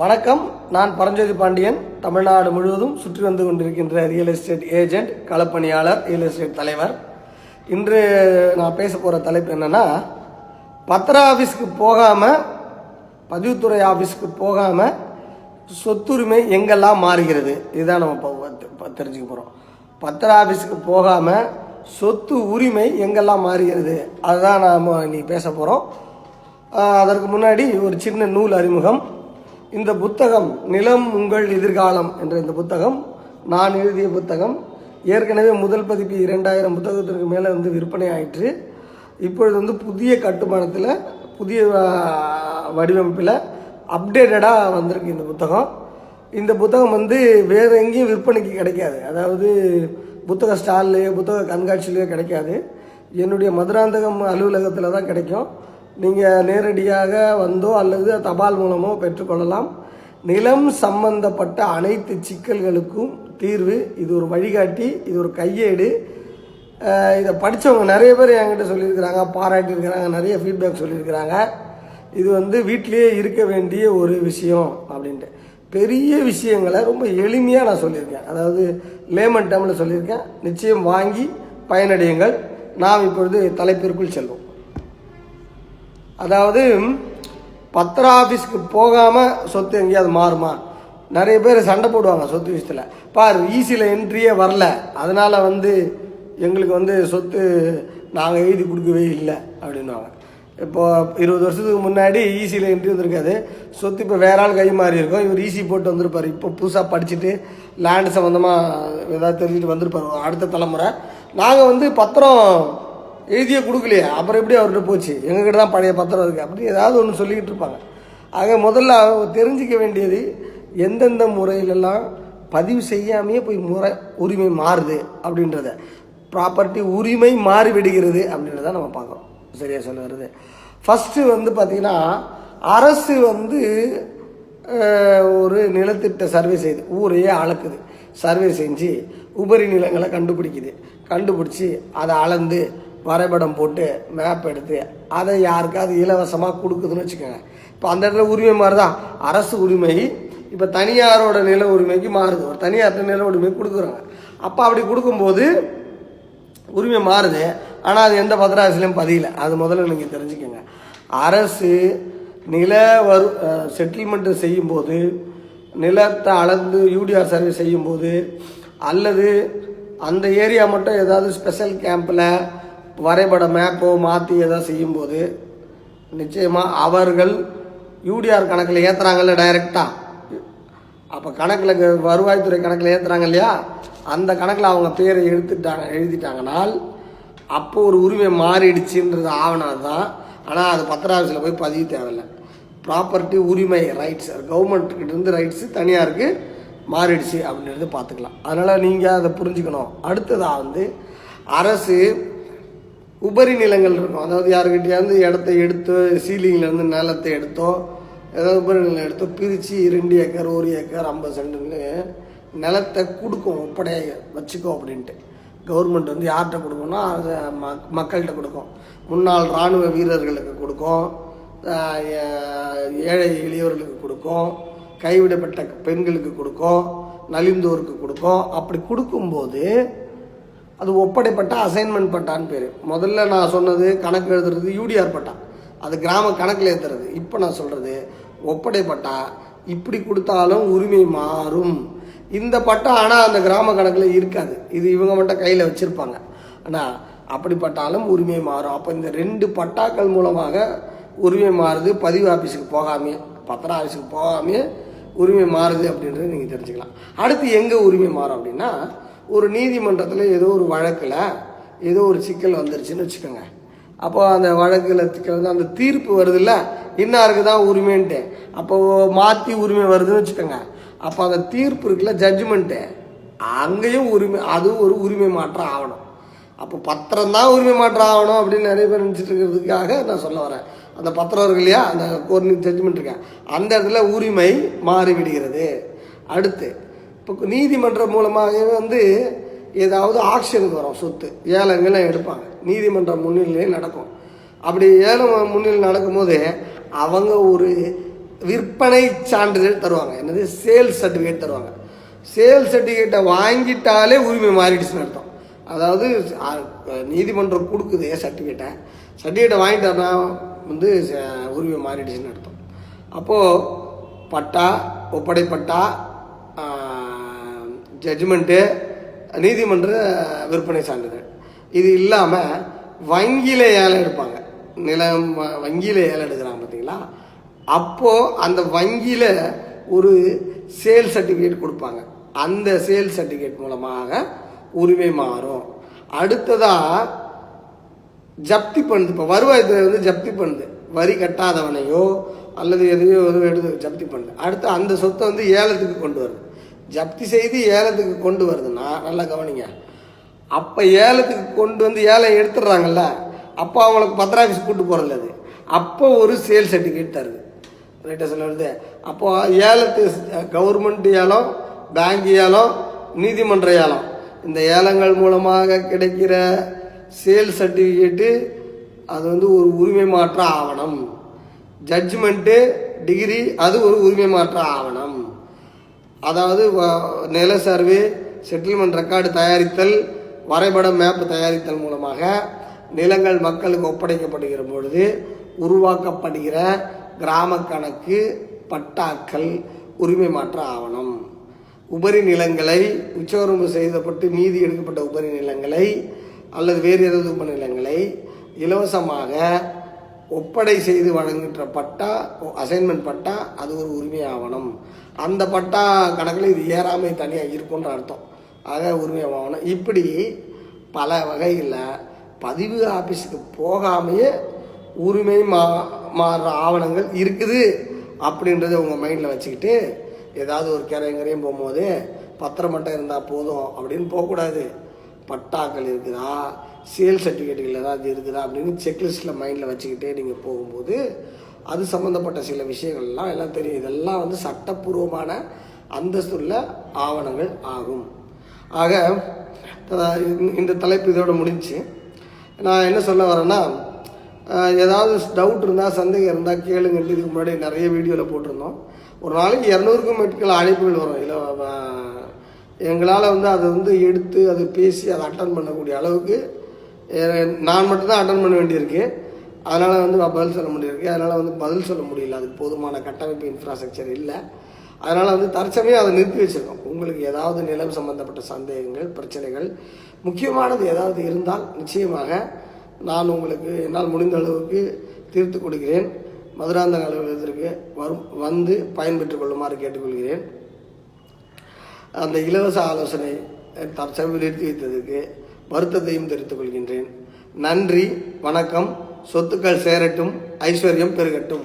வணக்கம். நான் பரஞ்சோதி பாண்டியன். தமிழ்நாடு முழுவதும் சுற்றி வந்து கொண்டிருக்கின்ற ரியல் எஸ்டேட் ஏஜென்ட் களப்பணியாளர் ரியல் எஸ்டேட் தலைவர். இன்று நான் பேச போகிற தலைப்பு என்னென்னா பத்திர ஆஃபீஸ்க்கு போகாமல் பதிவுத்துறை ஆஃபீஸ்க்கு போகாமல் சொத்துரிமை எங்கெல்லாம் மாறுகிறது? இதுதான் நம்ம இப்போ தெரிஞ்சுக்க போகிறோம் பத்திர ஆஃபீஸுக்கு போகாமல் சொத்து உரிமை எங்கெல்லாம் மாறுகிறது? அதுதான் நாம் இன்னைக்கு பேச போகிறோம் அதற்கு முன்னாடி ஒரு சின்ன நூல் அறிமுகம். இந்த புத்தகம் நிலம் உங்கள் எதிர்காலம் என்ற இந்த புத்தகம் நான் எழுதிய புத்தகம் ஏற்கனவே முதல் பதிப்பு இரண்டாயிரம் புத்தகத்திற்கு மேலே வந்து விற்பனை ஆயிற்று இப்பொழுது வந்து புதிய கட்டுமானத்தில் புதிய வடிவமைப்பில் அப்டேட்டடாக வந்திருக்கு இந்த புத்தகம். இந்த புத்தகம் வந்து வேறு எங்கேயும் விற்பனைக்கு கிடைக்காது. அதாவது புத்தக ஸ்டால்லையோ புத்தக கண்காட்சியிலையோ கிடைக்காது. என்னுடைய மதுராந்தகம் அலுவலகத்தில் தான் கிடைக்கும். நீங்கள் நேரடியாக வந்தோ அல்லது தபால் மூலமோ பெற்றுக்கொள்ளலாம். நிலம் சம்பந்தப்பட்ட அனைத்து சிக்கல்களுக்கும் தீர்வு. இது ஒரு வழிகாட்டி இது ஒரு கையேடு. இதை படித்தவங்க நிறைய பேர் என்கிட்ட சொல்லியிருக்கிறாங்க பாராட்டியிருக்கிறாங்க நிறைய ஃபீட்பேக் சொல்லியிருக்கிறாங்க. இது வந்து வீட்டிலேயே இருக்க வேண்டிய ஒரு விஷயம் அப்படின்ட்டு. பெரிய விஷயங்களை ரொம்ப எளிமையாக நான் சொல்லியிருக்கேன். அதாவது லேமன் டேமில் சொல்லியிருக்கேன். நிச்சயம் வாங்கி பயனடையுங்கள். நாம் இப்பொழுது தலைப்பிற்குள் செல்வோம். அதாவது பத்திர ஆஃபீஸ்க்கு போகாமல் சொத்து எங்கேயாவது மாறுமா? நிறைய பேர் சண்டை போடுவாங்க சொத்து விஷயத்தில். பார் ஈஸியில் என்ட்ரியே வரல. அதனால் வந்து எங்களுக்கு வந்து சொத்து நாங்கள் எழுதி கொடுக்கவே இல்லை அப்படின்வாங்க இப்போ இருபது வருஷத்துக்கு முன்னாடி ஈஸியில் என்ட்ரி வந்திருக்காது சொத்து இப்போ வேற ஆள் கை மாறி இருக்கும். இவர் ஈஸி போட்டு வந்திருப்பார். இப்போ புதுசாக படிச்சுட்டு லேண்டு சம்மந்தமாக ஏதாவது தெரிஞ்சுட்டு வந்திருப்பார். அடுத்த தலைமுறை. நாங்கள் வந்து பத்திரம் எழுதியே கொடுக்கலையே. அப்புறம் எப்படி அவர்கிட்ட போச்சு? எங்ககிட்ட தான் பழைய பத்திரம் இருக்குது அப்படின்னு ஏதாவது ஒன்று சொல்லிக்கிட்டு இருப்பாங்க. ஆக முதல்ல தெரிஞ்சிக்க வேண்டியது எந்தெந்த முறையிலெல்லாம் பதிவு செய்யாமையே போய் முறை உரிமை மாறுது அப்படின்றத. ப்ராப்பர்ட்டி உரிமை மாறி விடுகிறது அப்படின்றத நம்ம பார்க்குறோம். சரியாக சொல்ல வருது ஃபஸ்ட்டு வந்து பார்த்திங்கன்னா அரசு வந்து ஒரு நிலத்திட்ட சர்வே செய்யுது ஊரையே அளக்குது. சர்வே செஞ்சு உபரி நிலங்களை கண்டுபிடிக்குது. கண்டுபிடிச்சி அதை அளந்து வரைபடம் போட்டு மேப் எடுத்து அதை யாருக்காவது இலவசமாக கொடுக்குதுன்னு வச்சுக்கோங்க. இப்போ அந்த இடத்துல உரிமை மாறுதா? அரசு உரிமை. இப்போ தனியாரோட நில உரிமைக்கு மாறுது. ஒரு தனியார்கிட்ட நில உரிமை கொடுக்குறாங்க. அப்போ அப்படி கொடுக்கும்போது உரிமை மாறுது. ஆனால் அது எந்த பத்திராசிலையும் பதியல. அது முதல்ல நீங்கள் தெரிஞ்சுக்கோங்க. அரசு நில வரு செட்டில்மெண்ட்டு செய்யும்போது நிலத்தை அளந்து யூடிஆர் சர்வே செய்யும்போது அல்லது அந்த ஏரியா மட்டும் ஏதாவது ஸ்பெஷல் கேம்பில் வரைபட மேப்போ மாற்றி ஏதோ செய்யும்போது நிச்சயமாக அவர்கள் யூடிஆர் கணக்கில் ஏற்றுறாங்கல்ல டைரெக்டாக அப்போ கணக்கில் க- வருவாய்த்துறை கணக்கில் ஏற்றுறாங்க இல்லையா? அந்த கணக்கில் அவங்க பேரை எழுத்துட்டாங்க எழுதிட்டாங்கனால் அப்போ ஒரு உரிமை மாறிடுச்சுன்றது ஆவணம் தான் ஆனால் அது பத்திராஃபீஸில் போய் பதிவு தேவையில்லை. ப்ராப்பர்ட்டி உரிமை ரைட்ஸ் கவர்மெண்ட்டுக்கிட்டேருந்து ரைட்ஸு தனியாருக்கு மாறிடுச்சு அப்படின்றது பார்த்துக்கலாம். அதனால் நீங்கள் அதை புரிஞ்சுக்கணும். அடுத்ததாக வந்து அரசு உபரி நிலங்கள் இருக்கும். அதாவது யாருக்கிட்டையாவது இடத்த எடுத்து சீலிங்லேருந்து நிலத்தை எடுத்தோ ஏதாவது உபரி நிலம் எடுத்தோ பிரித்து ரெண்டு ஏக்கர் ஒரு ஏக்கர் ஐம்பது சென்ட்டுன்னு நிலத்தை கொடுக்கும் ஒப்படையாக வச்சுக்கோ அப்படின்ட்டு. கவர்மெண்ட் வந்து யார்கிட்ட கொடுக்கும்னா அது மக் மக்கள்கிட்ட கொடுக்கும். முன்னாள் இராணுவ வீரர்களுக்கு கொடுக்கும். ஏழை எளியவர்களுக்கு கொடுக்கும். கைவிடப்பட்ட பெண்களுக்கு கொடுக்கும். நலிந்தோருக்கு கொடுக்கும். அப்படி கொடுக்கும்போது அது ஒப்படைப்பட்டா அசைன்மெண்ட் பட்டான்னு பேர். முதல்ல நான் சொன்னது கணக்கு எழுதுறது யூடிஆர் பட்டா. அது கிராம கணக்கில் ஏற்றுறது இப்போ நான் சொல்கிறது ஒப்படைப்பட்டா இப்படி கொடுத்தாலும் உரிமை மாறும். இந்த பட்டா ஆனால் அந்த கிராம கணக்கில் இருக்காது. இது இவங்க மட்டும் கையில் வச்சுருப்பாங்க. ஆனால் அப்படிப்பட்டாலும் உரிமை மாறும். அப்போ இந்த ரெண்டு பட்டாக்கள் மூலமாக உரிமை மாறுது. பதிவு ஆஃபீஸுக்கு போகாமே பத்திர ஆஃபீஸுக்கு போகாமே உரிமை மாறுது அப்படின்றத நீங்கள் தெரிஞ்சுக்கலாம். அடுத்து எங்கே உரிமை மாறும் அப்படின்னா ஒரு நீதிமன்றத்தில் ஏதோ ஒரு வழக்கில் ஏதோ ஒரு சிக்கல் வந்துருச்சுன்னு வச்சுக்கோங்க. அப்போ அந்த வழக்கில் சிக்கல் வந்து அந்த தீர்ப்பு வருதுல்ல இன்னாருக்கு தான் உரிமைன்ட்டு. அப்போ மாற்றி உரிமை வருதுன்னு வச்சுக்கோங்க. அப்போ அந்த தீர்ப்பு இருக்குல்ல ஜட்ஜ்மெண்ட்டு அங்கேயும் உரிமை அதுவும் ஒரு உரிமை மாற்றம் ஆகணும். அப்போ பத்திரம் தான் உரிமை மாற்றம் ஆகணும் அப்படின்னு நிறைய பேர் நினச்சிட்டு இருக்கிறதுக்காக நான் சொல்ல வரேன். அந்த பத்திரம் இருக்கு இல்லையா அந்த கோர்னிங் ஜட்ஜ்மெண்ட் இருக்கேன் அந்த இடத்துல உரிமை மாறிவிடுகிறது. அடுத்து இப்போ நீதிமன்றம் மூலமாகவே வந்து ஏதாவது ஆக்ஷனுக்கு வரும் சொத்து. ஏலங்கெல்லாம் எடுப்பாங்க. நீதிமன்றம் முன்னிலையே நடக்கும். அப்படி ஏலம் முன்னிலை நடக்கும்போது அவங்க ஒரு விற்பனை சான்றிதழ் தருவாங்க. என்னது? சேல்ஸ் சர்டிஃபிகேட் தருவாங்க. சேல்ஸ் சர்டிஃபிகேட்டை வாங்கிட்டாலே உரிமை மாறிடுச்சுன்னு அர்த்தம். அதாவது நீதிமன்றம் கொடுக்குது சர்டிஃபிகேட்டை சர்டிஃபிகேட்டை வாங்கிட்டாருன்னா வந்து ச- உரிமை மாறிடுச்சுன்னு அர்த்தம். அப்போது பட்டா ஒப்படைப்பட்டா ஜட்ஜ்மெண்ட்டு நீதிமன்ற விற்பனை சான்றிதழ். இது இல்லாமல் வங்கியில் ஏழை எடுப்பாங்க நிலம் வ- வங்கியில் ஏழை எடுக்கிறாங்க பார்த்தீங்களா அப்போது அந்த வங்கியில் ஒரு சேல் சர்டிஃபிகேட் கொடுப்பாங்க. அந்த சேல் சர்டிஃபிகேட் மூலமாக உரிமை மாறும். அடுத்ததாக ஜப்தி பண்ணுது இப்போ வருவாய்த்துறை வந்து ஜப்தி பண்ணுது வரி கட்டாதவனையோ அல்லது எதையோ எதுவும் எடுத்து ஜப்தி பண்ணுது அடுத்து அந்த சொத்தை வந்து ஏலத்துக்கு கொண்டு வருது. ஜப்தி செய்து ஏலத்துக்கு கொண்டு வருதுன்னா நல்லா கவனிங்க. அப்போ ஏலத்துக்கு கொண்டு வந்து ஏலம் எடுத்துடுறாங்கல்ல அப்போ அவங்களுக்கு பத்திர ஆஃபீஸ் கூட்டு போகிறதில்ல அது. அப்போ ஒரு சேல் சர்டிஃபிகேட் தருது. ரைட்டாக சொல்ல வருது அப்போ ஏலத்து கவர்மெண்ட் ஏலம் பேங்க் ஏலம் நீதிமன்ற ஏலம். இந்த ஏலங்கள் மூலமாக கிடைக்கிற சேல் சர்டிஃபிகேட்டு அது வந்து ஒரு உரிமை மாற்ற ஆவணம். ஜட்ஜ்மெண்ட்டு டிகிரி அது ஒரு உரிமை மாற்ற ஆவணம். அதாவது வ- நில சர்வே செட்டில்மெண்ட் ரெக்கார்டு தயாரித்தல் வரைபட மேப் தயாரித்தல் மூலமாக நிலங்கள் மக்களுக்கு ஒப்படைக்கப்படுகிற பொழுது உருவாக்கப்படுகிற கிராம கணக்கு பட்டாக்கள் உரிமை மாற்ற ஆவணம். உபரி நிலங்களை உச்சவரம்பு செய்தப்பட்டு மீதி எடுக்கப்பட்ட உபரி நிலங்களை அல்லது வேறு ஏதாவது உபரி நிலங்களை இலவசமாக ஒப்படை செய்து வழங்குகின்ற பட்டா அசைன்மெண்ட் பட்டா அது ஒரு உரிமை ஆவணம் அந்த பட்டா கணக்கில் இது ஏறாமை தனியாக இருக்குன்ற அர்த்தம். ஆக உரிமை ஆவணம் இப்படி பல வகையில் பதிவு ஆஃபீஸுக்கு போகாமையே உரிமை மா மாறுற ஆவணங்கள் இருக்குது அப்படின்றத உங்கள் மைண்டில் வச்சுக்கிட்டு ஏதாவது ஒரு கரையங்கரையும் போகும்போது பத்திரம் மட்டும் இருந்தால் போதும் அப்படின்னு போகக்கூடாது. பட்டாக்கள் இருக்குதா? சேல் சர்டிஃபிகேட்டுகள் ஏதாவது இருக்குதா அப்படின்னு செக்லிஸ்ட்டில் மைண்டில் வச்சுக்கிட்டே நீங்கள் போகும்போது அது சம்மந்தப்பட்ட சில விஷயங்கள்லாம் எல்லாம் தெரியும். இதெல்லாம் வந்து சட்டப்பூர்வமான அந்தஸ்துள்ள ஆவணங்கள் ஆகும். ஆக இந்த- தலைப்பு இதோட முடிஞ்சு நான் என்ன சொல்ல வரேன்னா ஏதாவது டவுட் இருந்தால் சந்தேகம் இருந்தால் கேளுங்கன்ட்டு இதுக்கு முன்னாடி நிறைய வீடியோவில் போட்டிருந்தோம். ஒரு நாளைக்கு இரநூறுக்கும் மேற்கொள்ள அழைப்புகள் வரும். இல்லை எங்களால் வந்து அதை வந்து எடுத்து அதை பேசி அதை அட்டன் பண்ணக்கூடிய அளவுக்கு நான் மட்டும்தான் அட்டன் பண்ண வேண்டியிருக்கு. அதனால் வந்து பதில் சொல்ல முடியிருக்கு அதனால் வந்து பதில் சொல்ல முடியல. அதுக்கு போதுமான கட்டமைப்பு இன்ஃப்ராஸ்ட்ரக்சர் இல்லை. அதனால் வந்து தற்சமயம் அதை நிறுத்தி வச்சிருக்கோம். உங்களுக்கு ஏதாவது நிலம் சம்பந்தப்பட்ட சந்தேகங்கள் பிரச்சனைகள் முக்கியமானது ஏதாவது இருந்தால் நிச்சயமாக நான் உங்களுக்கு என்னால் முடிந்த அளவுக்கு தீர்த்து கொடுக்கிறேன். மதுராந்தக அலுவலகத்திற்கு வரும் வந்து பயன்பெற்றுக் கொள்ளுமாறு கேட்டுக்கொள்கிறேன். அந்த இலவச ஆலோசனை தற்சமயம் நிறுத்தி வைத்ததுக்கு வருத்தத்தையும் தெரிவித்துக் கொள்கின்றேன். நன்றி வணக்கம். சொத்துக்கள் சேரட்டும் ஐஸ்வர்யம் பெருகட்டும்.